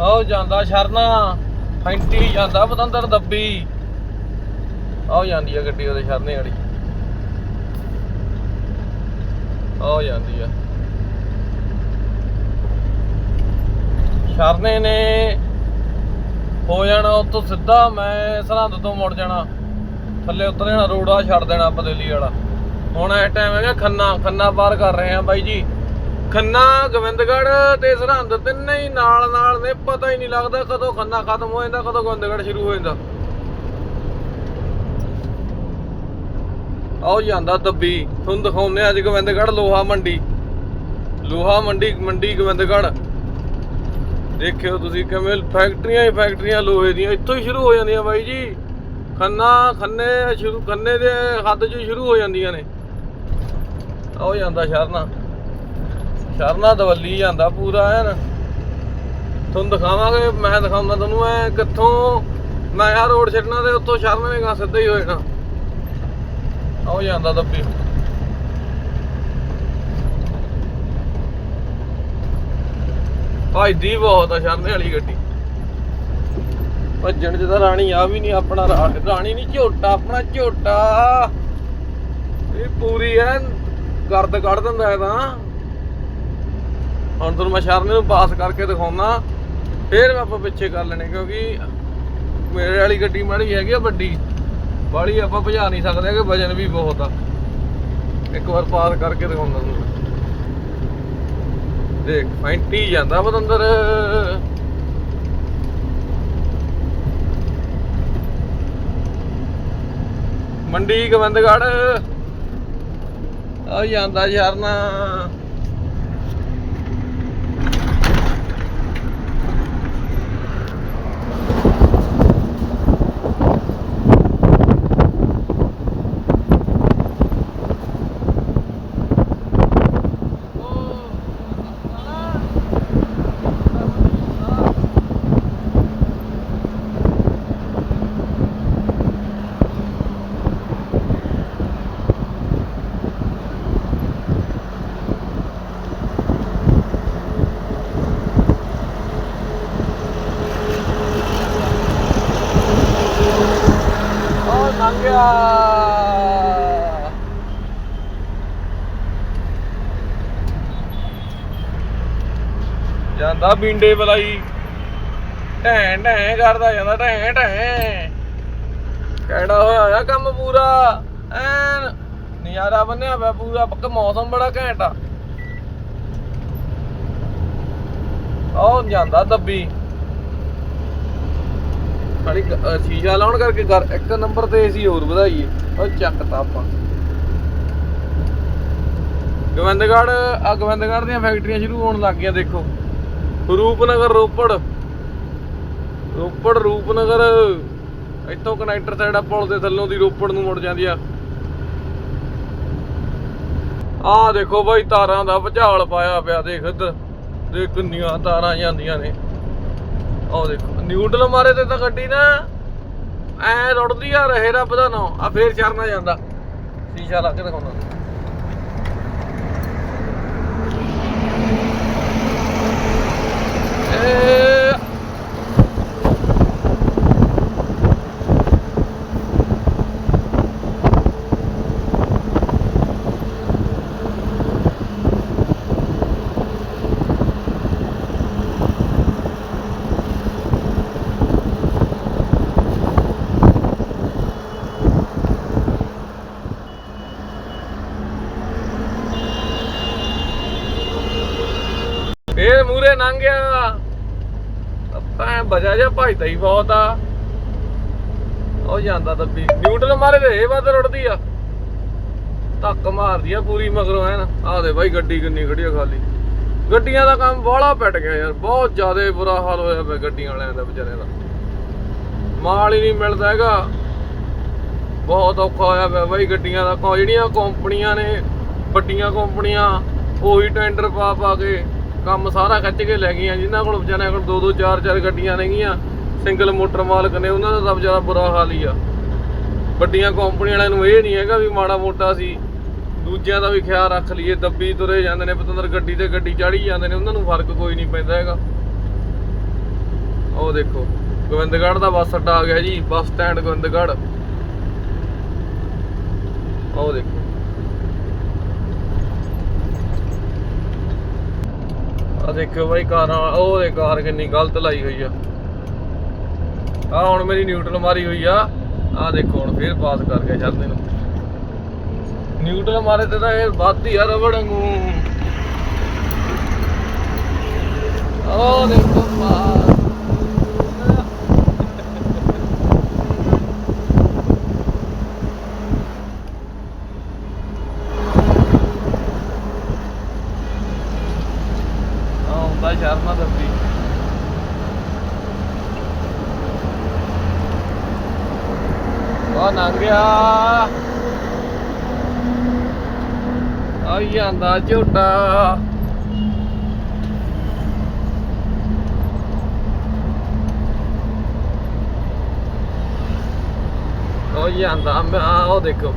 ਆਓ ਜਾਂਦਾ ਸ਼ਰਨਾ, ਫੈਂਟੀ ਜਾਂਦਾ ਪਤੰਦਰ ਦੱਬੀ। ਆਓ ਜਾਂਦੀ ਆ ਗੱਡੀ ਉਹਦੇ ਸ਼ਰਨੇ ਵਾਲੀ। ਆਓ ਜਾਂਦੀ ਆ। ਸ਼ਰਨੇ ਨੇ ਹੋ ਜਾਣਾ ਉਤੋਂ ਸਿੱਧਾ, ਮੈਂ ਸਰਹੰਦ ਤੋਂ ਮੁੜ ਜਾਣਾ। ਥੱਲੇ ਉਤਰ ਜਾਣਾ ਰੋਡ ਆ ਛੱਡ ਦੇਣਾ ਬਦਲੀ ਵਾਲਾ। ਹੁਣ ਇਹ ਟਾਈਮ ਹੈਗਾ ਖੰਨਾ ਖੰਨਾ ਪਾਰ ਕਰ ਰਹੇ ਆ ਬਾਈ ਜੀ। ਖੰਨਾ, ਗੋਬਿੰਦਗੜ੍ਹ ਤੇ ਸਰਹੰਦ ਤਿੰਨੇ ਹੀ ਨਾਲ ਨਾਲ ਨੇ, ਪਤਾ ਹੀ ਨਹੀਂ ਲੱਗਦਾ ਕਦੋਂ ਖੰਨਾ ਖਤਮ ਹੋ ਜਾਂਦਾ, ਕਦੋਂ ਗੋਬਿੰਦਗੜ੍ਹ ਸ਼ੁਰੂ ਹੋ ਜਾਂਦਾ। ਆਓ ਜਾਂਦਾ ਦੱਬੀ, ਤੁਹਾਨੂੰ ਦਿਖਾਉਂਦੇ ਆ ਅੱਜ ਗੋਬਿੰਦਗੜ੍ਹ ਲੋਹਾ ਮੰਡੀ। ਲੋਹਾ ਮੰਡੀ ਮੰਡੀ ਗੋਬਿੰਦਗੜ੍ਹ। ਦੇਖਿਓ ਤੁਸੀਂ ਕਿਵੇਂ ਫੈਕਟਰੀਆਂ ਹੀ ਫੈਕਟਰੀਆਂ ਲੋਹੇ ਦੀਆਂ, ਇੱਥੋਂ ਹੀ ਸ਼ੁਰੂ ਹੋ ਜਾਂਦੀਆਂ ਬਾਈ ਜੀ। ਖੰਨਾ, ਖੰਨੇ ਸ਼ੁਰੂ, ਖੰਨੇ ਦੇ ਹੱਦ ਚ ਸ਼ੁਰੂ ਹੋ ਜਾਂਦੀਆਂ ਨੇ। ਆਓ ਜਾਂਦਾ ਸ਼ਰਨਾ। ਸ਼ਰਨਾ ਦਵੱਲੀ ਜਾਂਦਾ ਪੂਰਾ ਐਨ ਤੁਹਾਨੂੰ ਦਿਖਾਵਾਂਗੇ, ਮੈਂ ਦਿਖਾਉਂਦਾ ਤੁਹਾਨੂੰ, ਐ ਕਿੱਥੋਂ ਮੈਂ ਆ ਰੋਡ ਛੱਡਣਾ ਤੇ ਉੱਥੋਂ ਸ਼ਰਨ ਨੇ ਗਾ ਸਿੱਧਾ ਹੀ ਹੋ ਜਾਣਾ। ਆਓ ਜਾਂਦਾ ਦੱਬੀ। ਭੱਜਦੀ ਬਹੁਤ ਆ ਸ਼ਰਨੇ ਵਾਲੀ ਗੱਡੀ। ਭੱਜਣ ਚ ਤਾਂ ਰਾਣੀ ਆ ਵੀ ਨਹੀਂ, ਆਪਣਾ ਰਾਣੀ ਨਹੀਂ, ਝੋਟਾ, ਆਪਣਾ ਝੋਟਾ। ਇਹ ਪੂਰੀ ਐ, ਗਰਦ ਕੱਢ ਦਿੰਦਾ ਇਹ ਤਾਂ। ਹੁਣ ਤੁਹਾਨੂੰ ਮੈਂ ਸ਼ਰਨੇ ਨੂੰ ਪਾਸ ਕਰਕੇ ਦਿਖਾਉਣਾ। ਫੇਰ ਆਪਾਂ ਪਿੱਛੇ ਕਰ ਲੈਣੇ, ਕਿਉਂਕਿ ਮੇਰੇ ਵਾਲੀ ਗੱਡੀ ਮਾੜੀ ਹੈਗੀ ਆ, ਵੱਡੀ। ਬਾੜੀ ਆਪਾਂ ਭਜਾ ਨਹੀਂ ਸਕਦੇ ਕਿ ਵਜਨ ਵੀ ਬਹੁਤ ਆ। ਇੱਕ ਵਾਰ ਪਾਸ ਕਰਕੇ ਦਿਖਾਉਂਦਾ ਤੁਹਾਨੂੰ ਦੇਖ ਫੈਂਟੀ ਜਾਂਦਾ ਬਤੰਦਰ ਮੰਡੀ ਗੋਬਿੰਦਗੜ੍ਹ। ਆ ਜਾਂਦਾ ਯਾਰਨਾ ਓ ਜਾਂਦਾ ਬਿੰਡੇ ਬਲਾਈ। ਢੈਂ ਢੈਂ ਕਰਦਾ ਜਾਂਦਾ, ਢੈਂ ਢੈਂ। ਕਿਹੜਾ ਹੋਇਆ ਹੋਇਆ ਕੰਮ ਪੂਰਾ? ਐਨ ਨਜ਼ਾਰਾ ਬੰਨਿਆ ਪਿਆ ਪੂਰਾ, ਪੱਕ ਮੌਸਮ ਬੜਾ ਘੈਂਟ ਆ। ਉਹ ਜਾਂਦਾ ਦੱਬੀ। ਸਾਡੀ ਸ਼ੀਸ਼ਾ ਲਾਉਣ ਕਰਕੇ ਘਰ ਇੱਕ ਨੰਬਰ ਤੇ ਏਸੀ ਹੋਰ ਵਧਾਈਏ। ਉਹ ਚੱਕਤਾ ਆਪਾਂ। ਗੋਬਿੰਦਗੜ੍ਹ ਆ ਗੋਬਿੰਦਗੜ੍ਹ ਦੀਆਂ ਫੈਕਟਰੀਆਂ ਸ਼ੁਰੂ ਹੋਣ ਲੱਗ ਗਈਆਂ, ਦੇਖੋ। ਰੂਪਨਗਰ ਰੋਪੜ। ਰੋਪੜ, ਰੂਪਨਗਰ। ਇੱਥੋਂ ਕਨੈਕਟਰ ਸਾਈਡ ਆ, ਪੁਲ ਦੇ ਥੱਲੋਂ ਦੀ ਰੋਪੜ ਨੂੰ ਮੁੜ ਜਾਂਦੀ ਆ। ਆਹ ਦੇਖੋ ਬਾਈ, ਤਾਰਾਂ ਦਾ ਭੁਚਾਲ ਪਾਇਆ ਪਿਆ ਦੇਖ ਇੱਧਰ। ਦੇਖ ਕਿੰਨੀਆਂ ਤਾਰਾਂ ਜਾਂਦੀਆਂ ਨੇ। ਆਹ ਦੇਖੋ, ਨਿਊਡਲ ਮਾਰੇ ਤੇ ਤਾਂ ਗੱਡੀ ਨਾ ਐ ਰੁੜਦੀ ਆ, ਰਹੇ ਰੱਬ ਦਾ ਨਾਂ। ਆ ਫੇਰ ਚਰਨਾ ਜਾਂਦਾ। ਸ਼ੀਸ਼ਾ ਲਾ ਕੇ ਦਿਖਾਉਂਦਾ। ਏ ਫੇਰ ਮੂਰੇ ਲੰਘ ਗਿਆ ਆਪਾਂ ਜਾ ਭਜਦਾ ਹੀ ਬਹੁਤ ਆ। ਉਹ ਜਾਂਦਾ ਦੱਬੀ ਨਿਊਟਰਲ ਮਾਰੇ ਤੇ ਇਹ ਵੱਧ ਰੁੜਦੀ ਆ। ਧੱਕ ਮਾਰਦੀ ਆ ਪੂਰੀ ਮਗਰੋਂ ਐਨ। ਆਹ ਦੇ ਬਾਈ ਗੱਡੀ ਕਿੰਨੀ ਖੜੀ ਆ ਖਾਲੀ। ਗੱਡੀਆਂ ਦਾ ਕੰਮ ਬਾਹਲਾ ਪਿੱਟ ਗਿਆ ਯਾਰ। ਬਹੁਤ ਜ਼ਿਆਦਾ ਬੁਰਾ ਹਾਲ ਹੋਇਆ ਪਿਆ ਗੱਡੀਆਂ ਵਾਲਿਆਂ ਦਾ, ਵਿਚਾਰਿਆਂ ਦਾ। ਮਾਲ ਹੀ ਨਹੀਂ ਮਿਲਦਾ ਹੈਗਾ। ਬਹੁਤ ਔਖਾ ਹੋਇਆ ਪਿਆ ਬਾਈ ਗੱਡੀਆਂ ਦਾ। ਜਿਹੜੀਆਂ ਕੰਪਨੀਆਂ ਨੇ, ਵੱਡੀਆਂ ਕੰਪਨੀਆਂ, ਉਹੀ ਟੈਂਡਰ ਪਾ ਪਾ ਕੇ ਕੰਮ ਸਾਰਾ ਖਿੱਚ ਕੇ ਲੈ ਗਈਆਂ, ਜਿਨ੍ਹਾਂ ਕੋਲ ਵਿਚਾਰਿਆਂ ਕੋਲ ਦੋ ਦੋ ਚਾਰ ਚਾਰ ਗੱਡੀਆਂ ਨੇਗੀਆਂ ਸਿੰਗਲ ਮੋਟਰ ਮਾਲਕ ਨੇ, ਉਹਨਾਂ ਦਾ ਤਾਂ ਵਿਚਾਰਾ ਬੁਰਾ ਹਾਲ ਹੀ ਆ। ਵੱਡੀਆਂ ਕੰਪਨੀਆਂ ਵਾਲਿਆਂ ਨੂੰ ਇਹ ਨਹੀਂ ਹੈਗਾ ਵੀ ਮਾੜਾ ਮੋਟਾ ਸੀ ਦੂਜਿਆਂ ਦਾ ਵੀ ਖਿਆਲ ਰੱਖ ਲਈਏ, ਦੱਬੀ ਤੁਰੇ ਜਾਂਦੇ ਨੇ, ਪਤੰਦਰ ਗੱਡੀ ਤੇ ਗੱਡੀ ਚੜੀ ਜਾਂਦੇ ਨੇ, ਉਹਨਾਂ ਨੂੰ ਫ਼ਰਕ ਕੋਈ ਨਹੀਂ ਪੈਂਦਾ ਹੈਗਾ। ਉਹ ਦੇਖੋ, ਗੋਬਿੰਦਗੜ੍ਹ ਦਾ ਬੱਸ ਅੱਡਾ ਆ ਗਿਆ ਜੀ, ਬੱਸ ਸਟੈਂਡ ਗੋਬਿੰਦਗੜ੍ਹ। ਉਹ ਦੇਖੋ। ਆ ਦੇਖਿਓ ਬਾਈ ਕਾਰਾਂ ਉਹ ਦੇ ਕਾਰ ਕਿੰਨੀ ਗਲਤ ਲਾਈ ਹੋਈ ਆ। ਆ ਹੁਣ ਮੇਰੀ ਨਿਊਟਰਲ ਮਾਰੀ ਹੋਈ ਆ। ਆ ਦੇਖੋ ਹੁਣ ਫੇਰ ਪਾਸ ਕਰ ਗਿਆ ਛੱਡਦੇ ਨੂੰ। ਨਿਊਟਰਲ ਮਾਰੇ ਤੇ ਤਾਂ ਇਹ ਵੱਧਦੀ ਆ ਰਬੜ ਵਾਂਗੂ। ਉਹ ਦੇਖੋ ਪਾਸ ਆ ਹੁੰਦਾ ਸ਼ਰਮਾ ਦੱਸੀ ਆ ਨੰਗਿਆ ਆਈ ਜਾਂਦਾ ਝੋਟਾ ਉਹ ਜਾਂਦਾ ਮੈਂ ਉਹ ਦੇਖੋ।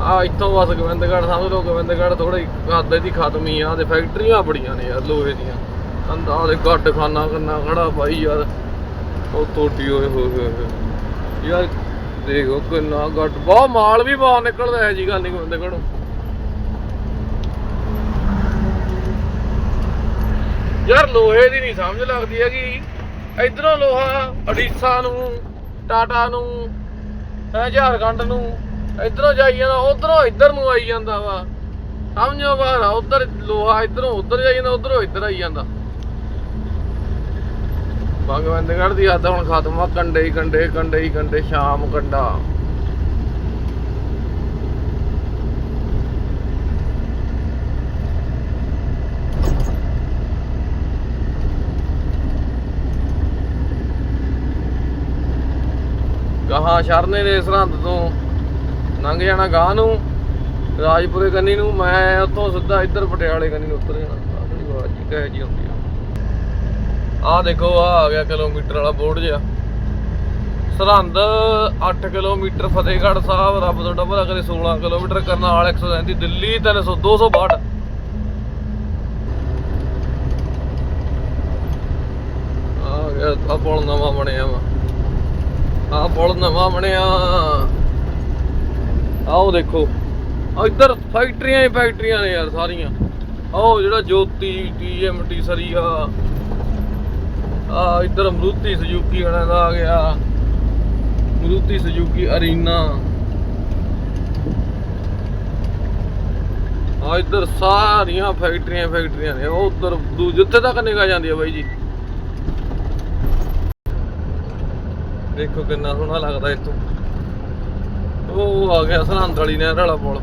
ਆ ਇੱਥੋਂ ਬਸ ਗੋਬਿੰਦਗੜ੍ਹ ਸਮਝ ਲਓ ਗੋਬਿੰਦਗੜ੍ਹ ਥੋੜੀ ਖਾਦੇ ਦੀ ਖਤਮ ਹੀ ਆ ਤੇ ਫੈਕਟਰੀਆਂ ਬੜੀਆਂ ਨੇ ਯਾਰ, ਲੋਹੇ ਦੀਆਂ। ਅੰਦਾ ਦੇ ਗੱਡ ਖਾਨਾ ਕਰਨਾ ਖੜਾ ਭਾਈ ਯਾਰ। ਉਹ ਤੋਟੀ ਓਏ, ਹੋਏ ਹੋਏ ਹੋਏ। ਯਾਰ ਦੇਖੋ ਕਿੰਨਾ ਗੱਡ ਬਹੁਤ ਮਾਲ ਵੀ ਬਹੁਤ ਨਿਕਲਦਾ ਹੈ ਜੀ ਗੱਲ ਨਹੀਂ ਗੋਬਿੰਦਗੜ੍ਹੋਂ ਯਾਰ ਲੋਹੇ ਦੀ ਨਹੀਂ ਸਮਝ ਲੱਗਦੀ ਹੈਗੀ। ਇਧਰੋਂ ਲੋਹਾ ਅਡੀਸਾ ਨੂੰ, ਟਾਟਾ ਨੂੰ ਝਾਰਖੰਡ ਨੂੰ, ਇਧਰੋਂ ਜਾਈ ਜਾਂਦਾ, ਉਧਰੋਂ ਇਧਰ ਨੂੰ ਆਈ ਜਾਂਦਾ ਵਾ। ਸਮਝੋ ਬਾਹਰ, ਉਧਰ ਲੋਹਾ ਇਧਰੋਂ ਉਧਰ ਜਾਈ ਜਾਂਦਾ, ਉਧਰੋਂ ਇੱਧਰ ਆਈ ਜਾਂਦਾ। ਭਗਵੰਦਗੜ੍ਹ ਦੀ ਹੱਦ ਹੁਣ ਖਤਮ ਆ, ਕੰਡੇ ਹੀ ਕੰਡੇ ਕੰਡੇ ਹੀ ਕੰਡੇ, ਸ਼ਾਮ ਕੰਡਾ। ਗਾਹਾਂ ਸ਼ਰਨੇ ਦੇ ਸਰਹੰਦ ਤੋਂ। ਲੰਘ ਜਾਣਾ ਗਾਹ ਨੂੰ, ਰਾਜਪੁਰੇ ਕੰਨੀ ਨੂੰ, ਮੈਂ ਉੱਥੋਂ ਸਿੱਧਾ ਇੱਧਰ ਪਟਿਆਲੇ ਕੰਨੀ ਨੂੰ ਉਤਰ ਜਾਣਾ। ਆਪਣੀ ਆਵਾਜ਼ ਜੀ ਜੀ ਹੁੰਦੀ ਆ। ਆਹ ਦੇਖੋ ਆ ਆ ਗਿਆ ਕਿਲੋਮੀਟਰ ਵਾਲਾ ਬੋਰਡ ਜਿਹਾ। ਸਰਹੰਦ 8 ਕਿਲੋਮੀਟਰ ਫਤਿਹਗੜ੍ਹ ਸਾਹਿਬ, ਰੱਬ ਤੋਂ ਡੱਬਾ ਕਰੇ 16 ਕਿਲੋਮੀਟਰ ਕਰਨਾਲ 137 ਦਿੱਲੀ 300 262 ਆ ਗਿਆ ਆ ਪੁਲ ਨਵਾਂ ਬਣਿਆ ਵਾ। ਆ ਪੁਲ ਨਵਾਂ ਬਣਿਆ। ਆਓ ਦੇਖੋ ਆ ਇੱਧਰ ਫੈਕਟਰੀਆਂ ਹੀ ਫੈਕਟਰੀਆਂ ਨੇ ਯਾਰ ਸਾਰੀਆਂ। ਆਓ ਜਿਹੜਾ ਜੋਤੀ ਟੀਐਮਟੀ ਸਰੀਆ। ਆ ਇੱਧਰ ਅਮਰੂਤੀ ਸੁਜ਼ੂਕੀ ਵਾਲਾ ਦਾ ਆ ਗਿਆ। ਅਮਰੂਤੀ ਸੁਜ਼ੂਕੀ ਅਰੀਨਾ ਆ ਇੱਧਰ ਸਾਰੀਆਂ ਫੈਕਟਰੀਆਂ ਫੈਕਟਰੀਆਂ ਨੇ। ਉਹ ਉੱਧਰ ਦੂ- ਜਿੱਥੇ ਤੱਕ ਨਿਗਾਹ ਜਾਂਦੀ ਆ ਬਾਈ ਜੀ। ਦੇਖੋ ਕਿੰਨਾ ਸੋਹਣਾ ਲੱਗਦਾ ਇੱਥੋਂ। ਉਹ ਆ ਗਿਆ ਸਰਹੰਦ ਵਾਲੀ ਨਹਿਰ ਵਾਲਾ ਪੁਲ।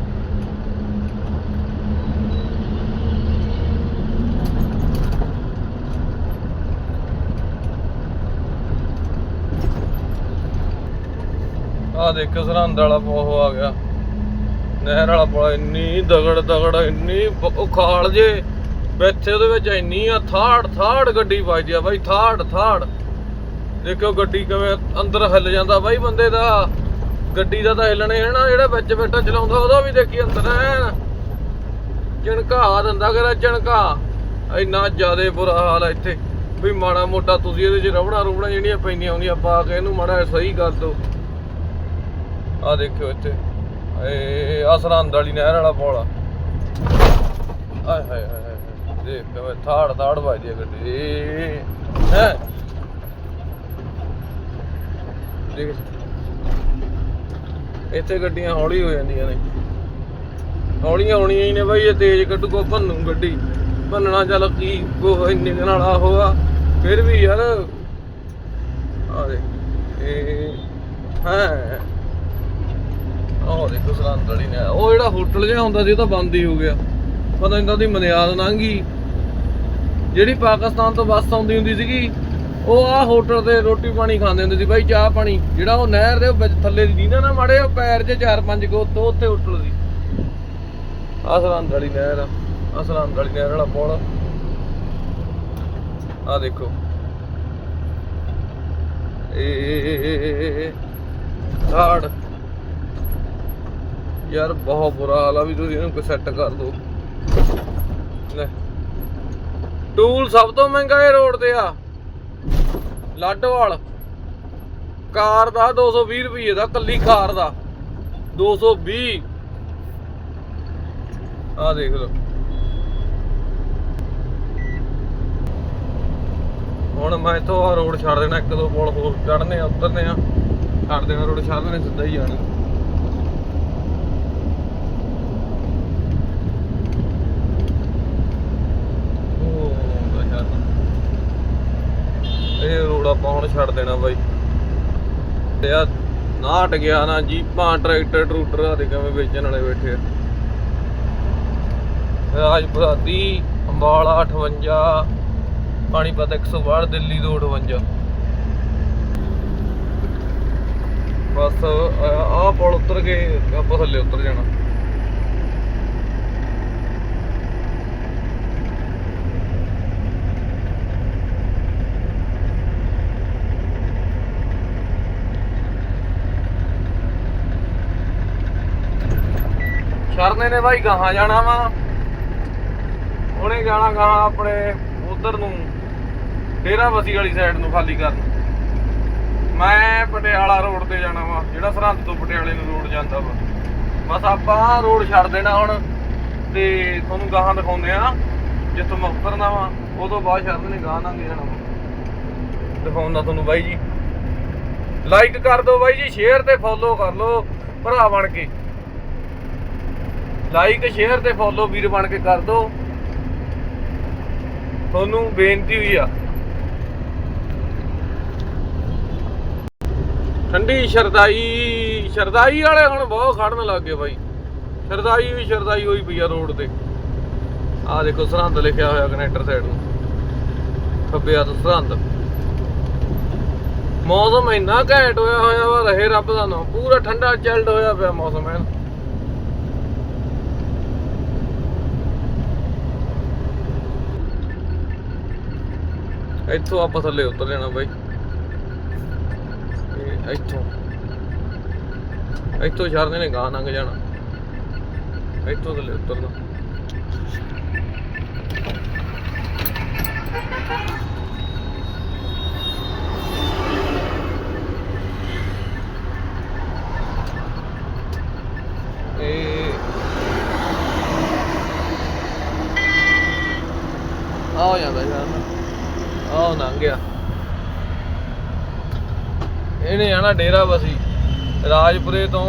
ਆ ਦੇਖ, ਸਰਹੰਦ ਵਾਲਾ ਪੁਲ ਆ ਗਿਆ। ਨਹਿਰ ਵਾਲਾ ਪੁਲ ਇੰਨੀ ਦਗੜ ਦਗੜ, ਇੰਨੀ ਉਖਾਲ ਜੇ। ਵਿੱਚ ਉਹਦੇ ਵਿੱਚ ਇੰਨੀ ਆ, ਥਾੜ ਥਾੜ ਗੱਡੀ ਵੱਜਦੀ ਆ ਬਾਈ, ਥਾੜ ਥਾੜ। ਦੇਖੋ ਗੱਡੀ ਕਿਵੇਂ ਅੰਦਰ ਹਿੱਲ ਜਾਂਦਾ ਬਾਈ ਬੰਦੇ ਦਾ। ਗੱਡੀ ਦਾ ਤਾਂ ਹਿੱਲਣੇ ਹੈ ਨਾ, ਜਿਹੜਾ ਵਿੱਚ ਬੈਠਾ ਚਲਾਉਂਦਾ, ਉਹਦਾ ਵੀ ਦੇਖੀ ਅੰਦਰ ਐ ਚਣਕਾ ਦਿੰਦਾ ਕਰਾ ਚਣਕਾ, ਇੰਨਾ ਜ਼ਿਆਦਾ ਬੁਰਾ ਹਾਲ ਆ ਇੱਥੇ। ਵੀ ਮਾੜਾ ਮੋਟਾ ਤੁਸੀਂ ਇਹਦੇ 'ਚ ਰਵਣਾ ਰੁਵਣਾ ਜਿਹੜੀਆਂ ਪੈਂਦੀਆਂ ਹੁੰਦੀਆਂ, ਪਾ ਕੇ ਇਹਨੂੰ ਮਾੜਾ ਸਹੀ ਕਰ ਦਿਓ। ਆ ਦੇਖਿਓ ਇੱਥੇ। ਏ ਆਹ ਸਰਹੰਦ ਵਾਲੀ ਨਹਿਰ ਵਾਲਾ ਪੁਲ ਆ। ਆਏ ਹਾਏ ਹਾਏ ਹਾਏ ਦੇਖ ਕਿਵੇਂ ਥਾੜ ਥਾੜ ਵੱਜਦੀ ਆ ਗੱਡੀ। ਹੈ? ਦੇਖ। ਇੱਥੇ ਗੱਡੀਆਂ ਹੌਲੀ ਹੋ ਜਾਂਦੀਆਂ ਨੇ। ਹੌਲੀਆਂ ਹੋਣੀਆਂ ਹੀ ਨੇ ਬਾਈ, ਇਹ ਤੇਜ਼ ਕੱਢੂ ਕੋ ਭੰਨੂ ਗੱਡੀ। ਭੰਨਣਾ ਚੱਲ ਕੀ ਕੋ ਇੰਨੇ ਕੁ ਨਾਲ ਆ ਹੋਆ, ਫਿਰ ਵੀ ਯਾਰ। ਆ ਦੇ ਇਹ, ਹੈ? ਉਹ ਦੇਖੋ ਸਰਹੰਦ ਵਾਲੀ ਨੇ ਉਹ ਜਿਹੜਾ ਹੋਟਲ ਜਿਹਾ ਹੁੰਦਾ ਸੀ ਉਹ ਤਾਂ ਬੰਦ ਹੀ ਹੋ ਗਿਆ ਪਤਾ ਨਹੀਂ ਉਹਦੀ ਮਨਿਆਦ ਲੰਘੀ ਜਿਹੜੀ ਪਾਕਿਸਤਾਨ ਤੋਂ ਬੱਸ ਆਉਂਦੀ ਹੁੰਦੀ ਸੀਗੀ ਉਹ ਆ ਹੋਟਲ ਤੇ ਰੋਟੀ ਪਾਣੀ ਖਾਂਦੇ ਹੁੰਦੇ ਸੀ ਬਾਈ ਚਾਹ ਪਾਣੀ ਜਿਹੜਾ ਉਹ ਨਹਿਰ ਦੇ ਵਿੱਚ ਥੱਲੇ ਦੀ ਦੀਨਾ ਨਾ ਮਾੜੇ ਉਹ ਪੈਰ 'ਚ ਚਾਰ ਪੰਜ ਕੋ ਉੱਤੇ ਉੱਥੇ ਹੋਟਲ ਸੀ ਆਹ ਸਰਹੰਦ ਵਾਲੀ ਨਹਿਰ ਆ ਆਹ ਸਰਹੰਦ ਵਾਲੀ ਨਹਿਰ ਵਾਲਾ ਪੁਲ ਆ ਦੇਖੋ ਇਹ ਥਾੜ ਯਾਰ ਬਹੁਤ ਬੁਰਾ ਹਾਲ ਆ ਵੀ ਤੁਸੀਂ ਇਹਨੂੰ ਕੋਈ ਸੈੱਟ ਕਰ ਦਿਓ ਲੈ। ਟੂਲ ਸਭ ਤੋਂ ਮਹਿੰਗਾ ਇਹ ਰੋਡ ਤੇ ਆ। ਲਾਡੋਵਾਲ। ਕਾਰ ਦਾ 220 ਰੁਪਏ ਦਾ, ਕੱਲੀ ਕਾਰ ਦਾ। 220 ਆ ਦੇਖ ਲਓ। ਹੁਣ ਮੈਂ ਇਥੋਂ ਆ ਰੋਡ ਛੱਡ ਦੇਣਾ, ਇੱਕ ਦੋ ਪੁਲ ਹੋਰ ਚੜਨੇ ਆ, ਉਤਰਨੇ ਆ। ਛੱਡ ਦੇਣਾ ਰੋਡ ਛੱਡ ਦੇਣੇ ਸਿੱਧਾ ਹੀ ਜਾਣਾ ਉਹ ਦਾ ਛੱਡ ਇਹ ਰੋਡ ਆਪਾਂ ਹੁਣ ਛੱਡ ਦੇਣਾ ਬਾਈ। ਤੇ ਆ ਨਾ ਹਟ ਗਿਆ ਨਾ ਜੀਪਾਂ, ਟਰੈਕਟਰ, ਟਰੂਟਰ ਆ ਦੇ ਕਿਵੇਂ ਵੇਚਣ ਵਾਲੇ ਬੈਠੇ ਆ। ਰਾਜਪੁਰਾ 30 ਅੰਬਾਲਾ 58 ਪਾਣੀਪਤ 162 ਦਿੱਲੀ 258 ਬਸ ਆ ਪੁਲ ਉਤਰ ਕੇ ਆਪਾਂ ਥੱਲੇ ਉਤਰ ਜਾਣਾ। ਸ਼ਰਨੇ ਨੇ ਬਾਈ, ਗਾਹਾਂ ਜਾਣਾ ਵਾ। ਉਹਨੇ ਜਾਣਾ ਗਾਹਾਂ ਆਪਣੇ ਉਧਰ ਨੂੰ, ਡੇਰਾ ਬਸੀ ਵਾਲੀ ਸਾਈਡ ਨੂੰ ਖਾਲੀ ਕਰਨ। ਮੈਂ ਪਟਿਆਲਾ ਰੋਡ ਤੇ ਜਾਣਾ ਵਾ, ਜਿਹੜਾ ਸਰਹੰਦ ਤੋਂ ਪਟਿਆਲੇ ਨੂੰ ਰੋਡ ਜਾਂਦਾ ਵਾ। ਬਸ ਆਪਾਂ ਰੋਡ ਛੱਡ ਦੇਣਾ ਹੁਣ, ਤੇ ਤੁਹਾਨੂੰ ਗਾਹਾਂ ਦਿਖਾਉਂਦੇ ਆ ਜਿੱਥੋਂ ਮੈਂ ਉਤਰਨਾ ਵਾ ਉਹ ਤੋਂ ਬਾਅਦ ਸ਼ਰਨੇ ਨੇ ਗਾਹਾਂ ਲੰਘ ਜਾਣਾ ਵਾ। ਦਿਖਾਉਂਦਾ ਤੁਹਾਨੂੰ ਬਾਈ ਜੀ। ਲਾਈਕ ਕਰ ਦਿਓ ਬਾਈ ਜੀ ਸ਼ੇਅਰ ਤੇ ਫੋਲੋ ਕਰ ਲਓ, ਭਰਾ ਬਣ ਕੇ। ਲਾਈਕ ਸ਼ੇਅਰ ਤੇ ਫੋਲੋ ਵੀਰ ਬਣ ਕੇ ਕਰ ਦਿਓ ਤੁਹਾਨੂੰ ਬੇਨਤੀ ਹੋਈ ਆ। ਠੰਡੀ ਸ਼ਰਦਾਈ ਸ਼ਰਦਾਈ ਵਾਲੇ ਹੁਣ ਬਹੁਤ ਖੜਨ ਲੱਗ ਗਏ ਬਾਈ। ਸ਼ਰਦਾਈ ਵੀ ਸ਼ਰਦਾਈ ਹੋਈ ਪਈ ਆ ਰੋਡ ਤੇ। ਆਹ ਦੇਖੋ ਸਰਹੰਦ ਲਿਖਿਆ ਹੋਇਆ ਕਨੈਕਟਰ ਸਾਈਡ ਨੂੰ। ਖੱਬੇ ਹੱਥ ਸਰਹੰਦ। ਮੌਸਮ ਇੰਨਾ ਘੈਂਟ ਹੋਇਆ ਹੋਇਆ ਵਾ, ਰਹੇ ਰੱਬ ਦਾ ਨਾਮ। ਪੂਰਾ ਠੰਡਾ ਚਿਲਡ ਹੋਇਆ ਪਿਆ ਮੌਸਮ ਐਨ। ਇੱਥੋਂ ਆਪਾਂ ਥੱਲੇ ਉਤਰ ਜਾਣਾ ਬਾਈ। ਇੱਥੋਂ। ਇੱਥੋਂ ਸ਼ਰਨੇ ਨੇ ਗਾਂ ਲੰਘ ਜਾਣਾ। ਇੱਥੋਂ ਥੱਲੇ ਉਤਰਨਾ। ਇਹ ਆ ਜਾਂਦਾ ਯਾਰ। ਲੰਘ ਗਿਆ। ਇਹਨੇ ਆਣਾ ਡੇਰਾ ਬਸੀ ਰਾਜਪੁਰੇ ਤੋਂ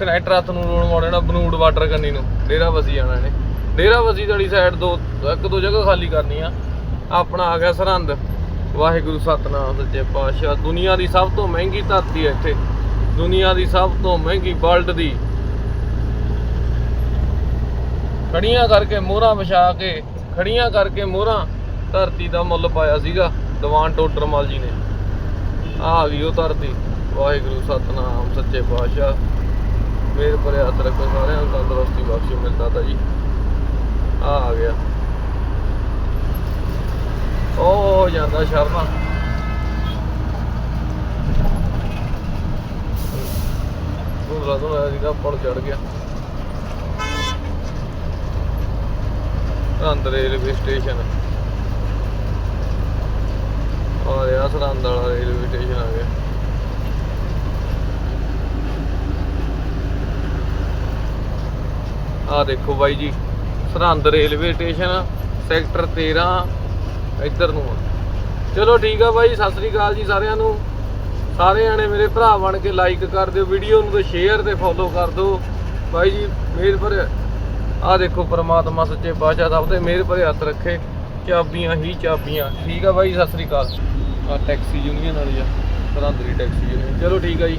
ਕਨੈਕਟਰ ਹੱਥ ਨੂੰ ਰੋਡ ਮੋੜਨਾ ਬਨੂੜ ਵਾਟਰ ਕੰਨੀ ਨੂੰ। ਡੇਰਾ ਬਸੀ ਜਾਣਾ ਇਹਨੇ। ਡੇਰਾ ਬਸੀ ਵਾਲੀ ਸਾਈਡ ਦੋ, ਇੱਕ ਦੋ ਜਗ੍ਹਾ ਖਾਲੀ ਕਰਨੀ ਆ। ਆਪਣਾ ਆ ਗਿਆ ਸਰਹੰਦ। ਵਾਹਿਗੁਰੂ ਸਤਨਾਮ, ਸੱਚੇ ਪਾਤਸ਼ਾਹ। ਦੁਨੀਆ ਦੀ ਸਭ ਤੋਂ ਮਹਿੰਗੀ ਧਰਤੀ ਹੈ ਇੱਥੇ। ਦੁਨੀਆ ਦੀ ਸਭ ਤੋਂ ਮਹਿੰਗੀ ਵਰਲਡ ਦੀ। ਖੜੀਆਂ ਕਰਕੇ ਮੋਹਰਾਂ ਵਿਛਾ ਕੇ, ਖੜੀਆਂ ਕਰਕੇ ਮੋਹਰਾਂ ਧਰਤੀ ਦਾ ਮੁੱਲ ਪਾਇਆ ਸੀਗਾ, ਦੀਵਾਨ ਟੋਡਰਮਲ ਜੀ ਨੇ। ਆ ਗਈ ਉਹ ਧਰਤੀ। ਵਾਹਿਗੁਰੂ, ਸਤਨਾਮ, ਸੱਚੇ ਪਾਤਸ਼ਾਹ। ਮੇਰ ਭਰੇ ਹੱਥ ਰੱਖੋ ਸਾਰਿਆਂ ਨੂੰ, ਤੰਦਰੁਸਤੀ ਬਖਸ਼ੇ, ਮਿਲਦਾ ਤਾ ਜੀ। ਆ ਆ ਗਿਆ। ਉਹ ਹੋ ਜਾਂਦਾ ਸ਼ਰਮਾ। ਉਹ ਰਾਤੋਂ ਆਇਆ ਸੀਗਾ ਪੜ ਚੜ ਗਿਆ। ਅੰਦਰ ਰੇਲਵੇ ਸਟੇਸ਼ਨ। ਆ ਰਿਹਾ ਸਰਹੰਦ ਵਾਲਾ ਰੇਲਵੇ ਸਟੇਸ਼ਨ ਆ ਗਿਆ। ਆ ਦੇਖੋ ਬਾਈ ਜੀ ਸਰਹੰਦ ਰੇਲਵੇ ਸਟੇਸ਼ਨ ਸੈਕਟਰ 13 ਇੱਧਰ ਨੂੰ ਆ। ਚਲੋ ਠੀਕ ਆ ਬਾਈ, ਸਤਿ ਸ੍ਰੀ ਅਕਾਲ ਜੀ ਸਾਰਿਆਂ ਨੂੰ। ਸਾਰੇ ਜਾਣੇ ਮੇਰੇ ਭਰਾ ਬਣ ਕੇ ਲਾਈਕ ਕਰ ਦਿਓ ਵੀਡੀਓ ਨੂੰ ਤੇ ਸ਼ੇਅਰ ਤੇ ਫੋਲੋ ਕਰ ਦਿਓ। ਬਾਈ ਜੀ ਮੇਰ ਭਰੇ ਆ ਦੇਖੋ ਪ੍ਰਮਾਤਮਾ ਸੱਚੇ ਪਾਤਸ਼ਾਹ ਸਭ ਤੇ ਮਿਹਰ ਭਰੇ ਹੱਥ ਰੱਖੇ। ਚਾਬੀਆਂ ਹੀ ਚਾਬੀਆਂ। ਠੀਕ ਆ ਬਾਈ ਸਤਿ ਸ੍ਰੀ ਅਕਾਲ। ਆ ਟੈਕਸੀ ਯੂਨੀਅਨ ਵਾਲੀ ਆ ਸਰਹੰਦ ਦੀ ਟੈਕਸੀ ਯੂਨੀਅਨ ਚਲੋ ਠੀਕ ਆ ਜੀ।